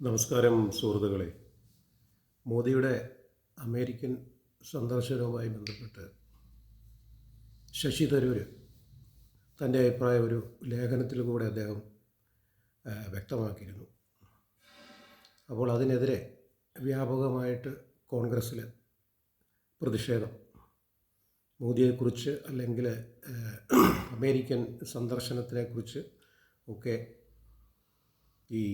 നമസ്കാരം സുഹൃത്തുക്കളെ. മോദിയുടെ അമേരിക്കൻ സന്ദർശനവുമായി ബന്ധപ്പെട്ട് ശശി തരൂർ തന്റെ അഭിപ്രായം ഒരു ലേഖനത്തിലൂടെ അദ്ദേഹം വ്യക്തമാക്കിയിരുന്നു. അപ്പോൾ അതിനെതിരെ വ്യാപകമായിട്ട് കോൺഗ്രസ്സിൽ പ്രതിഷേധം മോദിയെക്കുറിച്ച് അല്ലെങ്കിൽ അമേരിക്കൻ സന്ദർശനത്തിനെക്കുറിച്ച് ഒക്കെ ഈ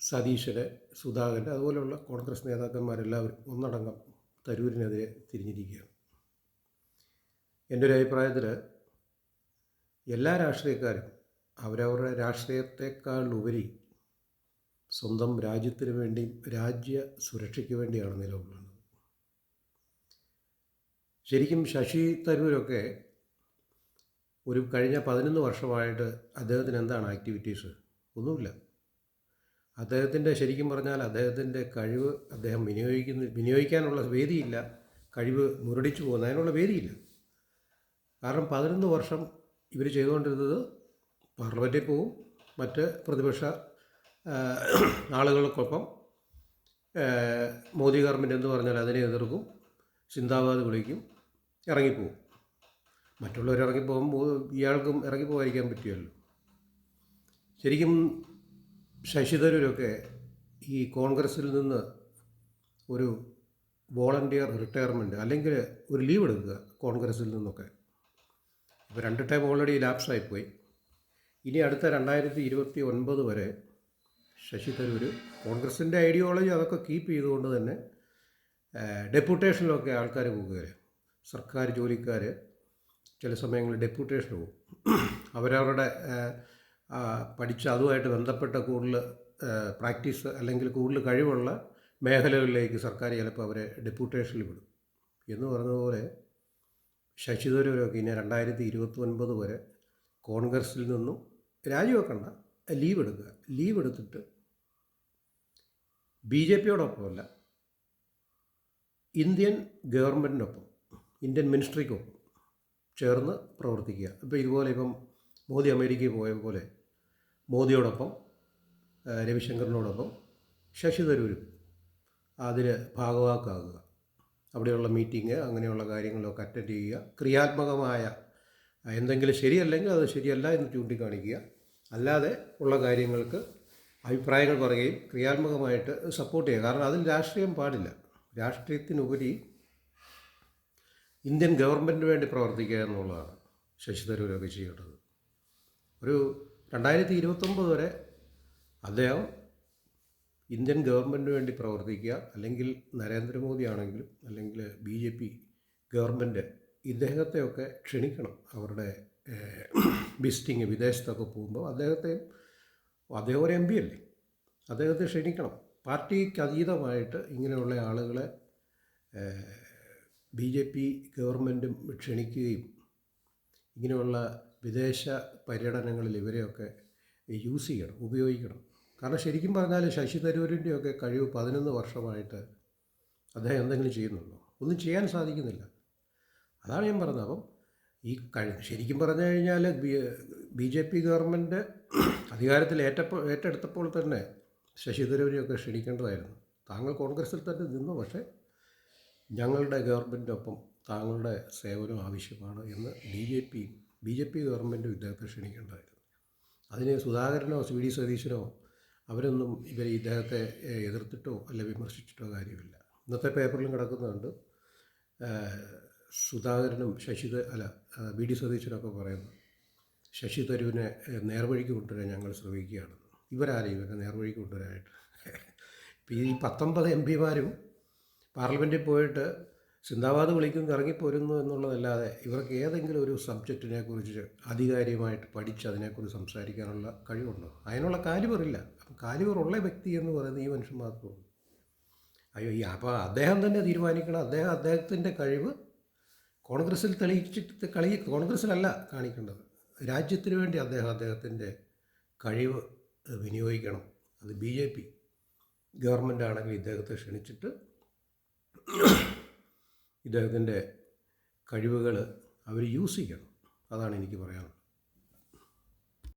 സതീശന് സുധാകരൻ അതുപോലെയുള്ള കോൺഗ്രസ് നേതാക്കന്മാരെല്ലാവരും ഒന്നടങ്കം തരൂരിനെതിരെ തിരിഞ്ഞിരിക്കുകയാണ്. എന്റെ ഒരു അഭിപ്രായത്തിൽ എല്ലാ രാഷ്ട്രീയക്കാരും അവരവരുടെ രാഷ്ട്രീയത്തെക്കാൾ ഉപരി സ്വന്തം രാജ്യത്തിന് വേണ്ടിയും രാജ്യ സുരക്ഷയ്ക്ക് വേണ്ടിയാണ് നിലകൊള്ളുന്നത്. ശരിക്കും ശശി തരൂരൊക്കെ ഒരു കഴിഞ്ഞ പതിനൊന്ന് വർഷമായിട്ട് അദ്ദേഹത്തിന് എന്താണ് ആക്ടിവിറ്റീസ് ഒന്നുമില്ല. അദ്ദേഹത്തിന്റെ ശരിക്കും പറഞ്ഞാൽ അദ്ദേഹത്തിന്റെ കഴിവ് അദ്ദേഹം വിനിയോഗിക്കുന്ന വിനിയോഗിക്കാനുള്ള വേദിയില്ല. കഴിവ് മുരടിച്ചു പോകുന്ന അതിനുള്ള വേദിയില്ല. കാരണം പതിനൊന്ന് വർഷം ഇവർ ചെയ്തുകൊണ്ടിരുന്നത് പാർലമെന്റിൽ പോവും മറ്റ് പ്രതിപക്ഷ ആളുകൾക്കൊപ്പം മോദി ഗവൺമെന്റ് എന്ന് പറഞ്ഞാൽ അതിനെ എതിർക്കും ചിന്താവാദി വിളിക്കും ഇറങ്ങിപ്പോവും. മറ്റുള്ളവർ ഇറങ്ങിപ്പോകുമ്പോൾ ഇയാൾക്കും ഇറങ്ങിപ്പോകാതിരിക്കാൻ പറ്റുമല്ലോ ശരിക്കും ശശി തരൂരൊക്കെ ഈ കോൺഗ്രസ്സിൽ നിന്ന് ഒരു വോളണ്ടിയർ റിട്ടയർമെന്റ് അല്ലെങ്കിൽ ഒരു ലീവ് എടുക്കുക കോൺഗ്രസ്സിൽ നിന്നൊക്കെ. ഇപ്പോൾ രണ്ട് ടൈം ഓൾറെഡി ലാപ്സായിപ്പോയി ഇനി അടുത്ത രണ്ടായിരത്തി ഇരുപത്തി ഒൻപത് വരെ ശശി തരൂർ കോൺഗ്രസിന്റെ ഐഡിയോളജി അതൊക്കെ കീപ്പ് ചെയ്തുകൊണ്ട് തന്നെ ഡെപ്യൂട്ടേഷനിലൊക്കെ ആൾക്കാർ പോകുകയാണ് സർക്കാർ ജോലിക്കാർ ചില സമയങ്ങളിൽ ഡെപ്യൂട്ടേഷൻ പോകും. അവരവരുടെ പഠിച്ച അതുമായിട്ട് ബന്ധപ്പെട്ട കൂടുതൽ പ്രാക്ടീസ് അല്ലെങ്കിൽ കൂടുതൽ കഴിവുള്ള മേഖലകളിലേക്ക് സർക്കാർ ചിലപ്പോൾ അവരെ ഡെപ്യൂട്ടേഷനിൽ വിടും. എന്ന് പറഞ്ഞതുപോലെ ശശി തരൂരൊക്കെ ഇനി രണ്ടായിരത്തി ഇരുപത്തി ഒൻപത് വരെ കോൺഗ്രസിൽ നിന്നും രാജിവെക്കണ്ട ലീവ് എടുക്കുക. ലീവ് എടുത്തിട്ട് ബി ജെ പിയോടൊപ്പമല്ല ഇന്ത്യൻ ഗവൺമെന്റിനൊപ്പം ഇന്ത്യൻ മിനിസ്ട്രിക്കൊപ്പം ചേർന്ന് പ്രവർത്തിക്കുക. ഇപ്പോൾ ഇതുപോലെ ഇപ്പം മോദി അമേരിക്കയിൽ പോയ പോലെ മോദിയോടൊപ്പം രവിശങ്കറിനോടൊപ്പം ശശി തരൂരും അതിന് ഭാഗവാക്കാകുക. അവിടെയുള്ള മീറ്റിംഗ് അങ്ങനെയുള്ള കാര്യങ്ങളൊക്കെ അറ്റൻഡ് ചെയ്യുക. ക്രിയാത്മകമായ എന്തെങ്കിലും ശരിയല്ലെങ്കിൽ അത് ശരിയല്ല എന്ന് ചൂണ്ടിക്കാണിക്കുക. അല്ലാതെ ഉള്ള കാര്യങ്ങൾക്ക് അഭിപ്രായങ്ങൾ പറയുകയും ക്രിയാത്മകമായിട്ട് സപ്പോർട്ട് ചെയ്യുക. കാരണം അതിൽ രാഷ്ട്രീയം പാടില്ല. രാഷ്ട്രീയത്തിനുപരി ഇന്ത്യൻ ഗവൺമെന്റിന് വേണ്ടി പ്രവർത്തിക്കുക എന്നുള്ളതാണ് ശശി തരൂരൊക്കെ ചെയ്യേണ്ടത്. ഒരു രണ്ടായിരത്തി ഇരുപത്തൊമ്പത് വരെ അദ്ദേഹം ഇന്ത്യൻ ഗവൺമെന്റിന് വേണ്ടി പ്രവർത്തിക്കുക അല്ലെങ്കിൽ നരേന്ദ്രമോദി ആണെങ്കിലും അല്ലെങ്കിൽ ബി ജെ പി ഗവൺമെന്റ് ഇദ്ദേഹത്തെയൊക്കെ ക്ഷണിക്കണം അവരുടെ വിസിറ്റിങ് വിദേശത്തൊക്കെ പോകുമ്പോൾ. അദ്ദേഹത്തെ അദ്ദേഹം ഒരു എം പി അല്ലേ? അദ്ദേഹത്തെ ക്ഷണിക്കണം. പാർട്ടിക്ക് അതീതമായിട്ട് ഇങ്ങനെയുള്ള ആളുകളെ ബി ജെ പി ഗവൺമെന്റും ക്ഷണിക്കുകയും ഇങ്ങനെയുള്ള വിദേശ പര്യടനങ്ങളിൽ ഇവരെയൊക്കെ യൂസ് ചെയ്യണം ഉപയോഗിക്കണം. കാരണം ശരിക്കും പറഞ്ഞാൽ ശശി തരൂരിന്റെയൊക്കെ കഴിവ് പതിനൊന്ന് വർഷമായിട്ട് അദ്ദേഹം എന്തെങ്കിലും ചെയ്യുന്നുണ്ടോ? ഒന്നും ചെയ്യാൻ സാധിക്കുന്നില്ല. അതാണ് ഞാൻ പറഞ്ഞത്. അപ്പം ഈ കഴി ശരിക്കും പറഞ്ഞു കഴിഞ്ഞാൽ ബി ജെ പി ഗവൺമെന്റ് അധികാരത്തിൽ ഏറ്റപ്പോൾ ഏറ്റെടുത്തപ്പോൾ തന്നെ ശശി തരൂരിനെയൊക്കെ ക്ഷണിക്കേണ്ടതായിരുന്നു. താങ്കൾ കോൺഗ്രസിൽ തന്നെ നിന്നു. പക്ഷേ ഞങ്ങളുടെ ഗവൺമെന്റിനൊപ്പം താങ്കളുടെ സേവനം ആവശ്യമാണ് എന്ന് B J P B J P ഗവൺമെന്റും ഇദ്ദേഹത്തെ ക്ഷണിക്കേണ്ടതായിരുന്നു. അതിന് സുധാകരനോ സി ഡി സതീശനോ അവരൊന്നും ഇവരെ ഇദ്ദേഹത്തെ എതിർത്തിട്ടോ അല്ല വിമർശിച്ചിട്ടോ കാര്യമില്ല. ഇന്നത്തെ പേപ്പറിലും കിടക്കുന്നുണ്ട്. സുധാകരനും ശശി അല്ല ബി ഡി സതീശനൊക്കെ പറയുന്നു ശശി തരൂരിനെ നേർവഴിക്ക് കൊണ്ടുവരാൻ ഞങ്ങൾ ശ്രമിക്കുകയാണ്. ഇവരാരെയും ഇവരെ നേർവഴിക്ക് കൊണ്ടുവരാനായിട്ട്? ഈ പത്തൊമ്പത് എം പിമാരും പാർലമെന്റിൽ പോയിട്ട് സിന്ദാബാദ് വിളിക്കും ഇറങ്ങിപ്പോരുന്നു എന്നുള്ളതല്ലാതെ ഇവർക്ക് ഏതെങ്കിലും ഒരു സബ്ജക്റ്റിനെ കുറിച്ച് ആധികാരികമായിട്ട് പഠിച്ച് അതിനെക്കുറിച്ച് സംസാരിക്കാനുള്ള കഴിവുണ്ടോ? അതിനുള്ള കാലിവറില്ല അപ്പം കാലിവറുള്ള വ്യക്തി എന്ന് പറയുന്നത് ഈ മനുഷ്യൻ മാത്രമാണ് അയ്യോ ഈ അപ്പോൾ അദ്ദേഹം തന്നെ തീരുമാനിക്കണം. അദ്ദേഹം അദ്ദേഹത്തിന്റെ കഴിവ് കോൺഗ്രസ്സിൽ തെളിയിച്ചിട്ട് കളി കോൺഗ്രസ്സിലല്ല കാണിക്കേണ്ടത്. രാജ്യത്തിന് വേണ്ടി അദ്ദേഹം അദ്ദേഹത്തിന്റെ കഴിവ് വിനിയോഗിക്കണം. അത് ബി ജെ പി ഗവൺമെന്റ് ആണെങ്കിൽ ഇദ്ദേഹത്തെ ക്ഷണിച്ചിട്ട് ഇദ്ദേഹത്തിന്റെ കഴിവുകൾ അവർ യൂസ് ചെയ്യണം. അതാണ് എനിക്ക് പറയാനുള്ളത്.